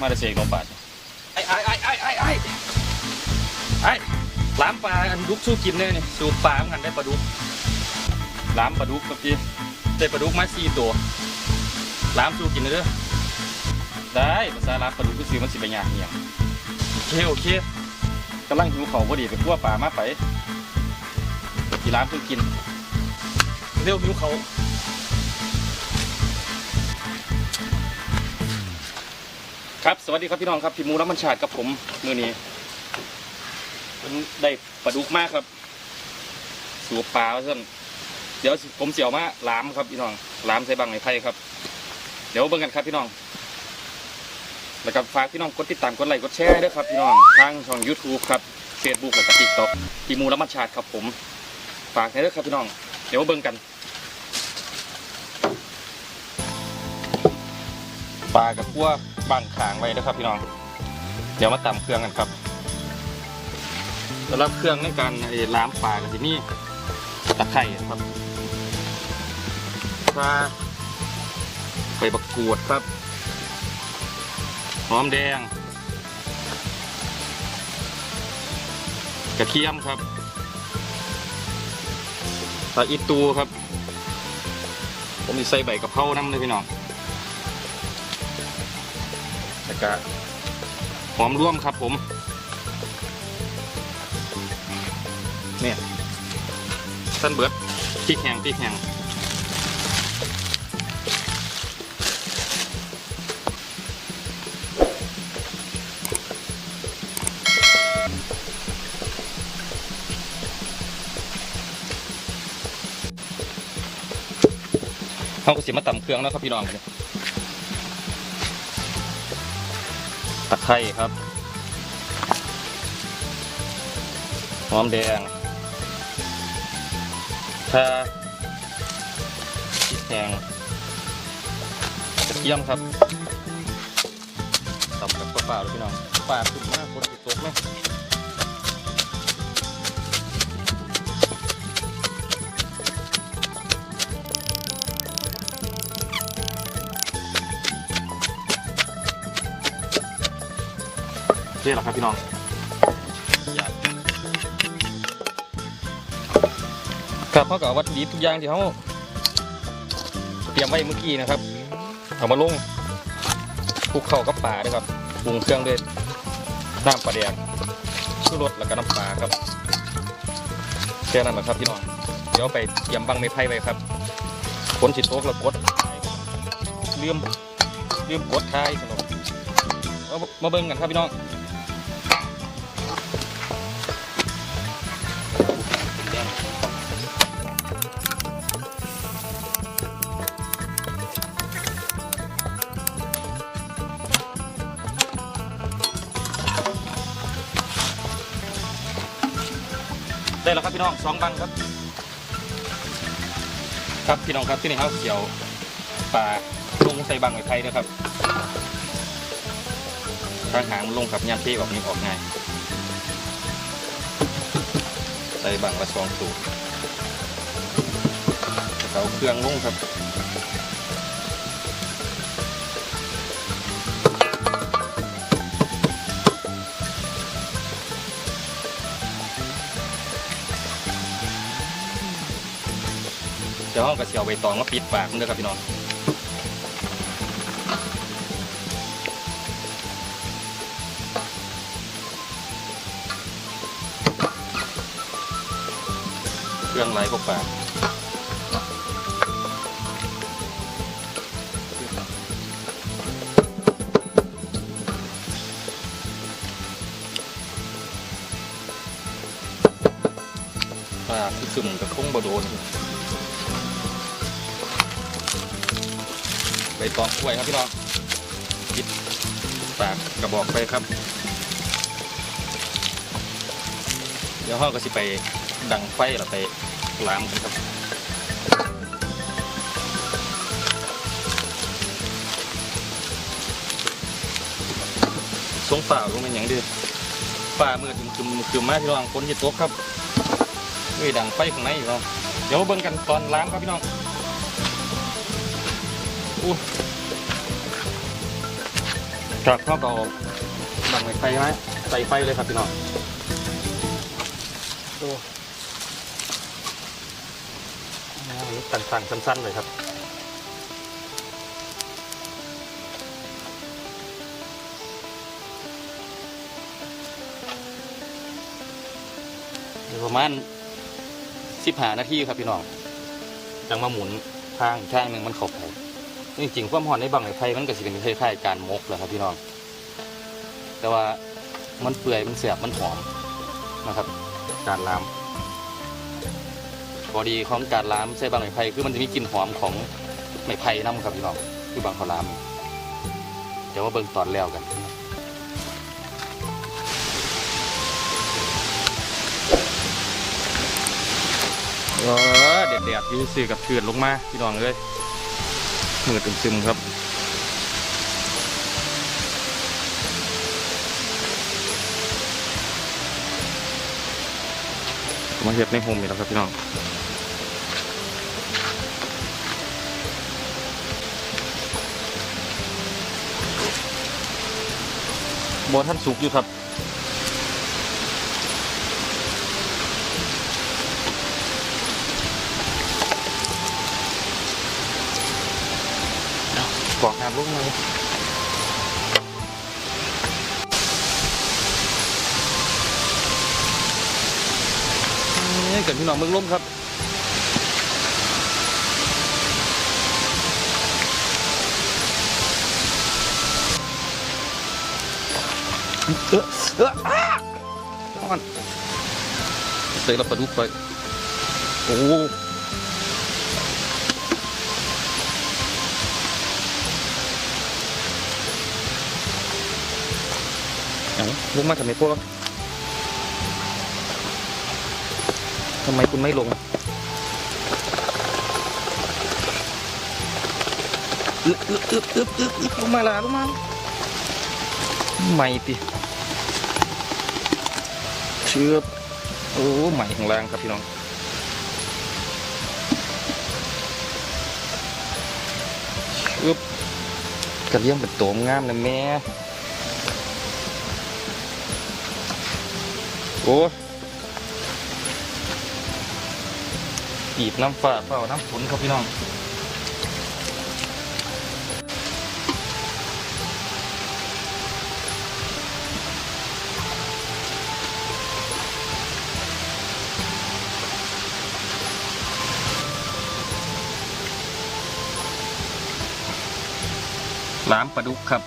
มาได้เสกลงปาดไอ้ไอ้ไอ้ไอ้ไอ้ไอ้ไอ้ล้ามปลาอันดุกสู้กินเลยนี่สูบปลาเหมือนกันได้ปลาดุกล้ามปลาดุกเมื่อกี้ได้ปลาดุกมาสี่ตัวล้ามสู้กินเลยเด้อได้ภาษาล้าปลาดุกก็ซื้อมันสิไปยากเนี่ยโอเคโอเคกำลังหิวเขาพอดีไปคั่วปลามาไปที่ล้ามสู้กินเร็วหิวเขา ครับสวัสดีครับพี่น้องครับพี่มูน้ำมันชาติกับผมมือนี้ผมได้ปลาดุกมากครับ สูบปลาเพื่อนเดี๋ยวผมเสียวมาล้ามครับพี่น้องล้ามใส่บังไม้ไผ่ครับ เดี๋ยวเบิ่งกันครับพี่น้อง แล้วก็ฝากพี่น้องกดติดตามกดไลค์กดแชร์ด้วยครับพี่น้องทางช่อง YouTube ครับ Facebook แล้วก็ TikTok พี่มูน้ำมันชาติครับผมฝากด้วยครับพี่น้อง เดี๋ยวเบิ่งกันปลากับพัว บางขางไว้นะครับ พี่น้อง เดี๋ยวมาตำเครื่องกันครับสำหรับเครื่องในการล้างปลากับที่นี่ตะไคร่ครับปลาใบบักกรูดครับหอมแดง กระเทียมครับปลาอีตูครับ ผมจะใส่ใบกะเพราน้ำเลยพี่น้อง แล้วก็หอมร่วมครับผมเนี่ยสั้นเบิดพริกแห้งพริกแห้งเขาก็เสียมาต่ำเครื่องแล้วครับพี่น้อง ตะไคร้ครับ หอมแดงถ้าพริกแห้งกระเทียมครับตำกับปลาๆเลยพี่น้องปลาขึ้นมากคนติดตกไหม เรียกหรอครับพี่น้องครับเขากับวัตถุดิบทุกอย่างที่เขาเตรียมไว้เมื่อกี้นะครับ เอามาลงคลุกเข้ากับปลาด้วยครับปรุงเครื่องด้วยน้ำปลาแดงชูรสแล้วก็น้ำปลาครับแค่นั้นแหละครับพี่น้องเดี๋ยวไปเตรียมบังไม้ไผ่ไว้ครับคนสิโต๊กแล้วกดเลื่อมเลื่อมกดท้ายสนุกเอามาเบิ่งกันครับพี่น้อง ได้แล้วครับพี่น้องสองบังครับ ครับพี่น้องครับที่นี่เขาเขียวปลาลงใส่บังไว้ไผ่นะครับทางหางลงกับยามที่ออกนี้ออกง่ายใส่บังละสองตัวเขาเครื่องลงครับ ดี๋ยวห้องกระเสียวใบตองมาปิดปากมันด้วยครับพี่น้องเครื่องไหลพวกปลาปลาที่ซึมกับคงบโดน ตองกล้วยครับพี่น้องปิดปากกระบอกไปครับ เดี๋ยวห้องก็สิไปดังไฟแล้วไปล้างกันครับสงฝ่าลงเป็นอย่างดื้อฝ่ามือถึงคึมคึมมากพี่น้องฝนจะตกครับเฮ้ยดังไฟข้างในอยู่เนาะเดี๋ยวมาเบิ่งกันตอนล้างครับพี่น้อง อู้ครับเขาก็เอาบังไฟไหมใส่ไฟเลยครับพี่น้องดูสั่นๆสั้นๆเลยครับเดี๋ยวประมาณสิบหานาทีครับพี่น้องจังมาหมุนข้างข้างหนึ่งมันเข้าไป จริงๆความหอนในบังไฟมันก็สิเป็นคล้ายๆการมกแหละครับพี่น้อง แต่ว่ามันเปื่อยมันเสียบมันหอมนะครับการล้ามพอดีของการล้ามใส่บางไม้ไผ่คือมันจะมีกลิ่นหอมของไม้ไผ่น้ำครับพี่น้องคือบางเขาล้ามเดี๋ยวว่าเบิ่งตอนแล้วกันเออเด็ดๆยืดสื่อกับเถื่อนลงมาพี่น้องเลย มือตึมๆครับมาเห็ดในโฮมนี่แล้วครับพี่น้องบอท่านสุกอยู่ครับ กรอกน้ำลงเลยนี่เกิดพี่น้องเมืองล่มครับเออเอออ้าร้อนใส่ระปลาดุกไปโอ้ ลงมาทำไมพวกทำไมคุณไม่ลงอึบอึบอึบอึบอึบอึบลงมาละลงมาไม่ติเชือบโอ้ใหม่ข้างล่างครับพี่น้องเชือบกระเลี้ยงเป็นโตมงามนะแม่ โอ้ปีบน้ำฟ้าเปล่าน้ำฝนครับพี่น้องล้ามปลาดุกครับ